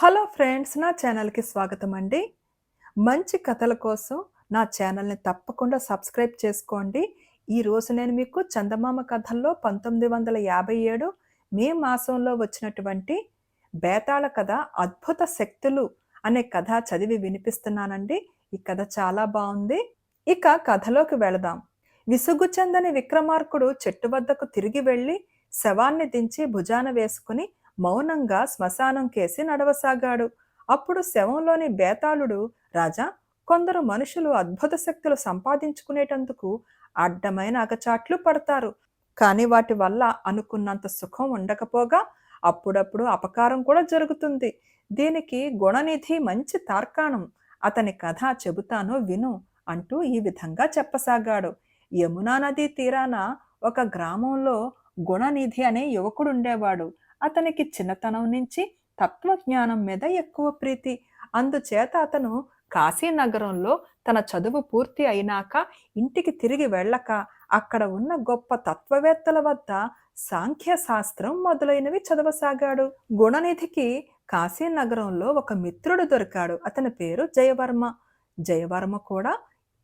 Hello friends నా ఛానల్కి స్వాగతం అండి. మంచి కథల కోసం నా ఛానల్ని తప్పకుండా సబ్స్క్రైబ్ చేసుకోండి. ఈరోజు నేను మీకు చందమామ కథల్లో పంతొమ్మిది వందల యాభై ఏడు మే మాసంలో వచ్చినటువంటి బేతాళ కథ అద్భుత శక్తులు అనే కథ చదివి వినిపిస్తున్నానండి. ఈ కథ చాలా బాగుంది. ఇక కథలోకి వెళదాం. విసుగు చెందని విక్రమార్కుడు చెట్టు వద్దకు తిరిగి వెళ్ళి శవాన్ని దించి భుజాన వేసుకుని మౌనంగా శ్మశానం కేసి నడవసాగాడు. అప్పుడు శవంలోని బేతాళుడు రాజా కొందరు మనుషులు అద్భుత శక్తులు సంపాదించుకునేటందుకు అడ్డమైన అగచాట్లు పడతారు. కానీ వాటి వల్ల అనుకున్నంత సుఖం ఉండకపోగా అప్పుడప్పుడు అపకారం కూడా జరుగుతుంది. దీనికి గుణనిధి మంచి తార్కాణం. అతని కథ చెబుతాను విను అంటూ ఈ విధంగా చెప్పసాగాడు. యమునా నదీ తీరాన ఒక గ్రామంలో గుణనిధి అనే యువకుడు ఉండేవాడు. అతనికి చిన్నతనం నుంచి తత్వజ్ఞానం మీద ఎక్కువ ప్రీతి. అందుచేత అతను కాశీ నగరంలో తన చదువు పూర్తి అయినాక ఇంటికి తిరిగి వెళ్ళక అక్కడ ఉన్న గొప్ప తత్వవేత్తల వద్ద సాంఖ్యశాస్త్రం మొదలైనవి చదవసాగాడు. గుణనిధికి కాశీ నగరంలో ఒక మిత్రుడు దొరికాడు. అతని పేరు జయవర్మ. జయవర్మ కూడా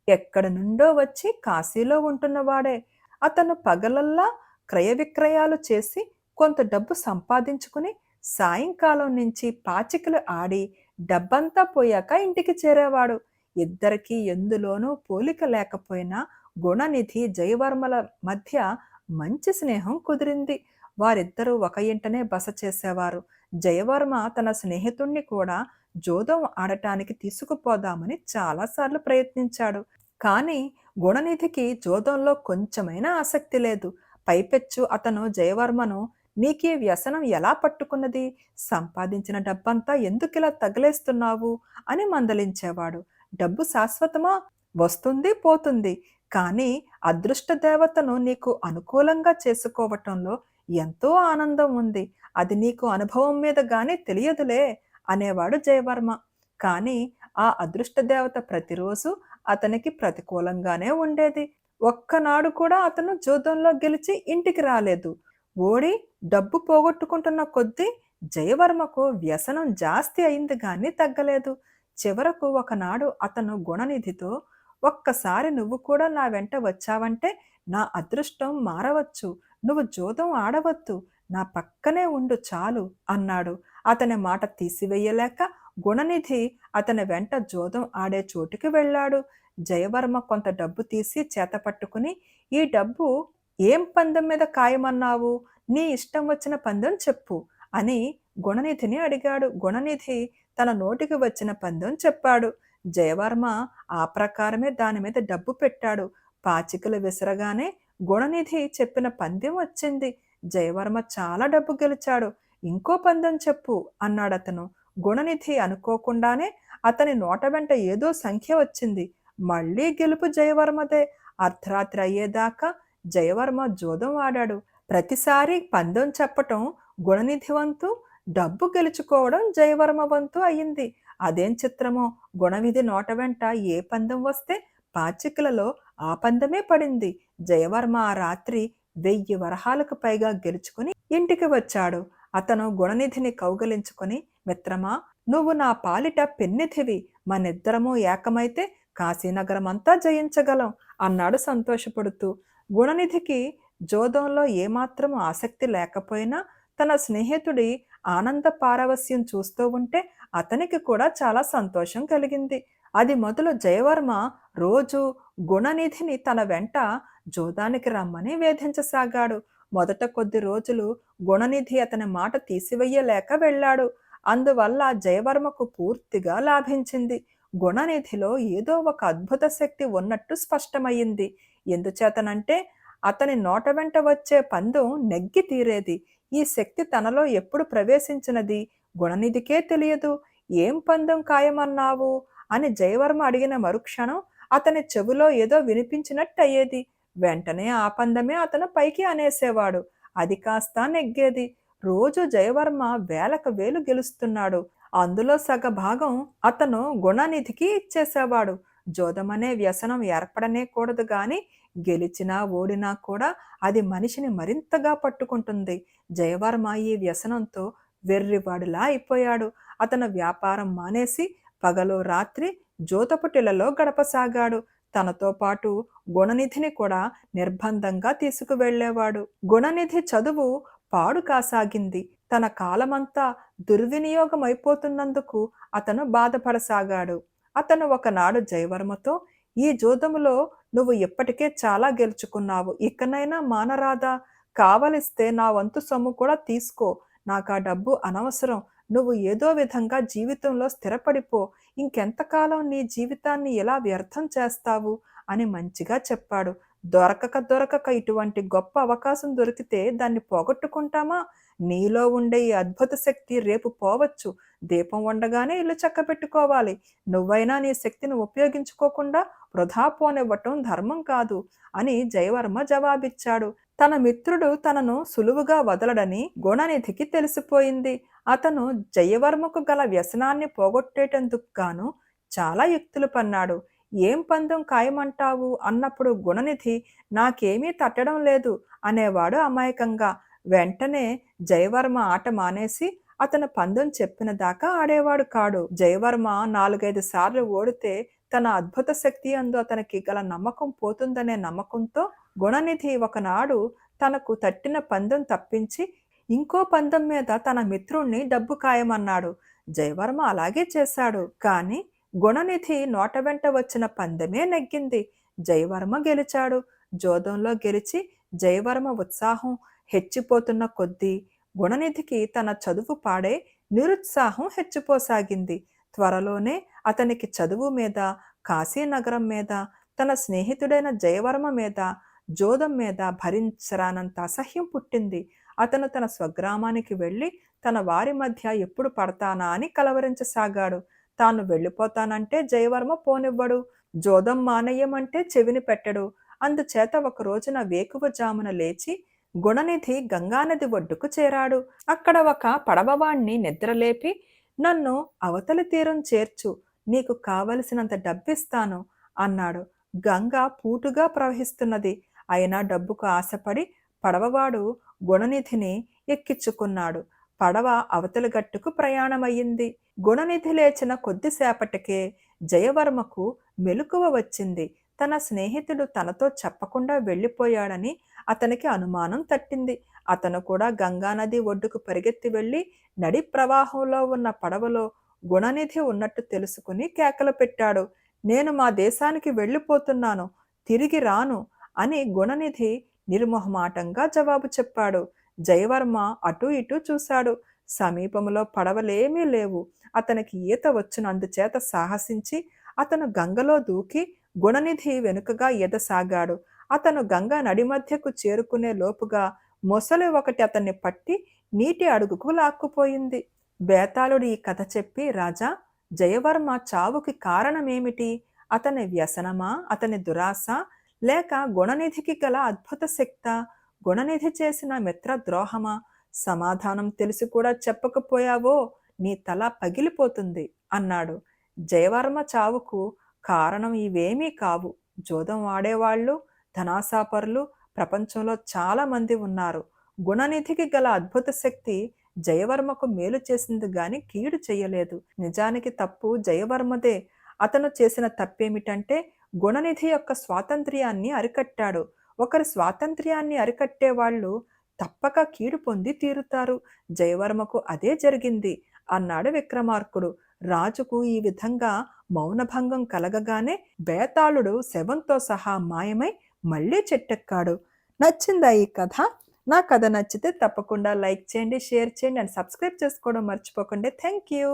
ఎక్కడి నుండో వచ్చి కాశీలో ఉంటున్నవాడే. అతను పగలల్లా క్రయ విక్రయాలు చేసి కొంత డబ్బు సంపాదించుకుని సాయంకాలం నుంచి పాచికలు ఆడి డబ్బంతా పోయాక ఇంటికి చేరేవాడు. ఇద్దరికీ ఎందులోనూ పోలిక లేకపోయినా గుణనిధి జయవర్మల మధ్య మంచి స్నేహం కుదిరింది. వారిద్దరూ ఒక ఇంటనే బస చేసేవారు. జయవర్మ తన స్నేహితుణ్ణి కూడా జోదం ఆడటానికి తీసుకుపోదామని చాలాసార్లు ప్రయత్నించాడు. కానీ గుణనిధికి జోదంలో కొంచెమైనా ఆసక్తి లేదు. పైపెచ్చు అతను జయవర్మను నీకే వ్యసనం ఎలా పట్టుకున్నది? సంపాదించిన డబ్బంతా ఎందుకిలా తగిలేస్తున్నావు? అని మందలించేవాడు. డబ్బు శాశ్వతమా? వస్తుంది పోతుంది. కానీ అదృష్ట దేవతను నీకు అనుకూలంగా చేసుకోవటంలో ఎంతో ఆనందం ఉంది. అది నీకు అనుభవం మీద కానీ తెలియదులే అనేవాడు జయవర్మ. కానీ ఆ అదృష్ట దేవత ప్రతిరోజు అతనికి ప్రతికూలంగానే ఉండేది. ఒక్కనాడు కూడా అతను జూదంలో గెలిచి ఇంటికి రాలేదు. ఓడి డబ్బు పోగొట్టుకుంటున్న కొద్దీ జయవర్మకు వ్యసనం జాస్తి అయింది కానీ తగ్గలేదు. చివరకు ఒకనాడు అతను గుణనిధితో ఒక్కసారి నువ్వు కూడా నా వెంట వచ్చావంటే నా అదృష్టం మారవచ్చు. నువ్వు జోదం ఆడవద్దు. నా పక్కనే ఉండు చాలు అన్నాడు. అతని మాట తీసివేయలేక గుణనిధి అతని వెంట జోదం ఆడే చోటుకి వెళ్ళాడు. జయవర్మ కొంత డబ్బు తీసి చేత పట్టుకుని ఈ డబ్బు ఏం పందెం మీద ఖాయమన్నావు? నీ ఇష్టం వచ్చిన పందెం చెప్పు అని గుణనిధిని అడిగాడు. గుణనిధి తన నోటికి వచ్చిన పందెం చెప్పాడు. జయవర్మ ఆ ప్రకారమే దాని మీద డబ్బు పెట్టాడు. పాచికలు విసరగానే గుణనిధి చెప్పిన పందెం వచ్చింది. జయవర్మ చాలా డబ్బు గెలిచాడు. ఇంకో పందెం చెప్పు అన్నాడు అతను గుణనిధి అనుకోకుండానే అతని నోట వెంట ఏదో సంఖ్య వచ్చింది. మళ్ళీ గెలుపు జయవర్మదే. అర్ధరాత్రి అయ్యేదాకా జయవర్మ జోదం ఆడాడు ప్రతిసారి పందెం చెప్పటం గుణనిధి వంతు డబ్బు గెలుచుకోవడం జయవర్మ వంతు అయింది. అదేం చిత్రమో? గుణవిధి నోట వెంట ఏ పందెం వస్తే పాచికలలో ఆ పందెమే పడింది. జయవర్మ ఆ రాత్రి వెయ్యి వరహాలకు పైగా గెలుచుకుని ఇంటికి వచ్చాడు. అతను గుణనిధిని కౌగలించుకొని మిత్రమా నువ్వు నా పాలిట పెన్నిధివి. మనిద్దరము ఏకమైతే కాశీనగరం అంతా జయించగలం అన్నాడు సంతోషపడుతూ. గుణనిధికి జోదంలో ఏమాత్రం ఆసక్తి లేకపోయినా తన స్నేహితుడి ఆనంద పారవస్యం చూస్తూ ఉంటే అతనికి కూడా చాలా సంతోషం కలిగింది. అది మొదలు జయవర్మ రోజు గుణనిధిని తన వెంట జోదానికి రమ్మని వేధించసాగాడు. మొదట కొద్ది రోజులు గుణనిధి అతని మాట తీసివేయలేక వెళ్ళాడు. అందువల్ల జయవర్మకు పూర్తిగా లాభించింది. గుణనిధిలో ఏదో ఒక అద్భుత శక్తి ఉన్నట్టు స్పష్టమయ్యింది. ఎందుచేతనంటే అతని నోట వెంట వచ్చే పందెం నెగ్గి తీరేది. ఈ శక్తి తనలో ఎప్పుడు ప్రవేశించినది? గుణనిధికే తెలియదు. ఏం పందెం ఖాయమన్నావు? అని జయవర్మ అడిగిన మరుక్షణం అతని చెవిలో ఏదో వినిపించినట్టు అయ్యేది వెంటనే ఆ పందమే అతను పైకి అనేసేవాడు. అది కాస్త నెగ్గేది. రోజు జయవర్మ వేలకు వేలు గెలుస్తున్నాడు. అందులో సగ భాగం అతను గుణనిధికి ఇచ్చేసేవాడు. జోదమనే వ్యసనం ఏర్పడనే కూడదు కానీ గెలిచినా ఓడినా కూడా అది మనిషిని మరింతగా పట్టుకుంటుంది. జయవర్మ ఈ వ్యసనంతో వెర్రివాడిలా అయిపోయాడు. అతను వ్యాపారం మానేసి పగలు రాత్రి జోతపుటిలలో గడపసాగాడు. తనతో పాటు గుణనిధిని కూడా నిర్బంధంగా తీసుకువెళ్ళేవాడు గుణనిధి చదువు పాడు కాసాగింది. తన కాలమంతా దుర్వినియోగమైపోతున్నందుకు అతను బాధపడసాగాడు. అతను ఒకనాడు జయవర్మతో ఈ జూదములో నువ్వు ఇప్పటికే చాలా గెలుచుకున్నావు. ఇకనైనా మానరాదా? కావలిస్తే నా వంతు సొమ్ము కూడా తీసుకో. నాకు ఆ డబ్బు అనవసరం. నువ్వు ఏదో విధంగా జీవితంలో స్థిరపడిపో. ఇంకెంతకాలం నీ జీవితాన్ని ఎలా వ్యర్థం చేస్తావు? అని మంచిగా చెప్పాడు. దొరకక దొరకక ఇటువంటి గొప్ప అవకాశం దొరికితే దాన్ని పోగొట్టుకుంటామా? నీలో ఉండే ఈ అద్భుత శక్తి రేపు పోవచ్చు. దీపం ఉండగానే ఇల్లు చక్క పెట్టుకోవాలి నువ్వైనా నీ శక్తిని ఉపయోగించుకోకుండా వృధా పోనివ్వటం ధర్మం కాదు అని జయవర్మ జవాబిచ్చాడు. తన మిత్రుడు తనను సులువుగా వదలడని గుణనిధికి తెలిసిపోయింది. అతను జయవర్మకు గల వ్యసనాన్ని పోగొట్టేటందుకు గాను చాలా యుక్తులు పన్నాడు. ఏం పందెం ఖాయమంటావు? అన్నప్పుడు గుణనిధి నాకేమీ తట్టడం లేదు అనేవాడు అమాయకంగా. వెంటనే జయవర్మ ఆట మానేసి అతను పందెం చెప్పిన దాకా ఆడేవాడు కాడు. జయవర్మ నాలుగైదు సార్లు ఓడితే తన అద్భుత శక్తి అందు అతనికి గల నమ్మకం పోతుందనే నమ్మకంతో గుణనిధి ఒకనాడు తనకు తట్టిన పందెం తప్పించి ఇంకో పందెం మీద తన మిత్రుణ్ణి డబ్బు ఖాయమన్నాడు. జయవర్మ అలాగే చేశాడు. కానీ గుణనిధి నోట వెంట వచ్చిన పందెమే నెగ్గింది. జయవర్మ గెలిచాడు. జోదంలో గెలిచి జయవర్మ ఉత్సాహం హెచ్చిపోతున్న కొద్దీ గుణనిధికి తన చదువు పాడే నిరుత్సాహం హెచ్చిపోసాగింది. త్వరలోనే అతనికి చదువు మీద కాశీనగరం మీద తన స్నేహితుడైన జయవర్మ మీద జోదం మీద భరించరానంత అసహ్యం పుట్టింది. అతను తన స్వగ్రామానికి వెళ్ళి తన వారి మధ్య ఎప్పుడు పడతానా అని కలవరించసాగాడు. తాను వెళ్ళిపోతానంటే జయవర్మ పోనివ్వడు. జోదం మానయ్యమంటే చెవిని పెట్టడు. అందుచేత ఒక రోజున వేకువజామున లేచి గుణనిధి గంగానది ఒడ్డుకు చేరాడు. అక్కడ ఒక పడవవాణ్ణి నిద్రలేపి నన్ను అవతలి తీరం చేర్చు నీకు కావలసినంత డబ్బిస్తాను అన్నాడు. గంగ పూటుగా ప్రవహిస్తున్నది. అయినా డబ్బుకు ఆశపడి పడవవాడు గుణనిధిని ఎక్కించుకున్నాడు. పడవ అవతలి గట్టుకు ప్రయాణమయ్యింది. గుణనిధి లేచిన కొద్దిసేపటికే జయవర్మకు మెలకువ వచ్చింది. తన స్నేహితుడు తనతో చెప్పకుండా వెళ్ళిపోయాడని అతనికి అనుమానం తట్టింది. అతను కూడా గంగానది ఒడ్డుకు పరిగెత్తి వెళ్ళి నడి ప్రవాహంలో ఉన్న పడవలో గుణనిధి ఉన్నట్టు తెలుసుకుని కేకలు పెట్టాడు. నేను మా దేశానికి వెళ్ళిపోతున్నాను తిరిగి రాను అని గుణనిధి నిర్మోహమాటంగా జవాబు చెప్పాడు. జయవర్మ అటు ఇటు చూశాడు. సమీపంలో పడవలేమీ లేవు. అతనికి ఈత వచ్చినందుచేత సాహసించి అతను గంగలో దూకి గుణనిధి వెనుకగా ఎదసాగాడు. అతను గంగా నడిమధ్యకు చేరుకునే లోపుగా మొసలి ఒకటి అతన్ని పట్టి నీటి అడుగుకు లాక్కుపోయింది. బేతాళుడు ఈ కథ చెప్పి రాజా జయవర్మ చావుకి కారణమేమిటి? అతని వ్యసనమా? అతని దురాశ లేక గుణనిధికి గల అద్భుత శక్త? గుణనిధి చేసిన మిత్ర ద్రోహమా సమాధానం తెలిసి కూడా చెప్పకపోయావో? నీ తల పగిలిపోతుంది అన్నాడు. జయవర్మ చావుకు కారణం ఇవేమీ కావు. జోదం వాడేవాళ్ళు ధనాసాపరులు ప్రపంచంలో చాలా మంది ఉన్నారు. గుణనిధికి గల అద్భుత శక్తి జయవర్మకు మేలు చేసింది గాని కీడు చేయలేదు. నిజానికి తప్పు జయవర్మదే. అతను చేసిన తప్పేమిటంటే గుణనిధి యొక్క స్వాతంత్ర్యాన్ని అరికట్టాడు. ఒకరి స్వాతంత్ర్యాన్ని అరికట్టే వాళ్ళు తప్పక కీడు పొంది తీరుతారు. జయవర్మకు అదే జరిగింది అన్నాడు విక్రమార్కుడు. రాజుకు ఈ విధంగా మౌనభంగం కలగగానే బేతాళుడు శవంతో సహా మాయమై మళ్ళీ చెట్టెక్కాడు. నచ్చిందా ఈ కథ? నా కథ నచ్చితే తప్పకుండా లైక్ చేయండి షేర్ చేయండి అండ్ సబ్స్క్రైబ్ చేసుకోవడం మర్చిపోకండి. Thank you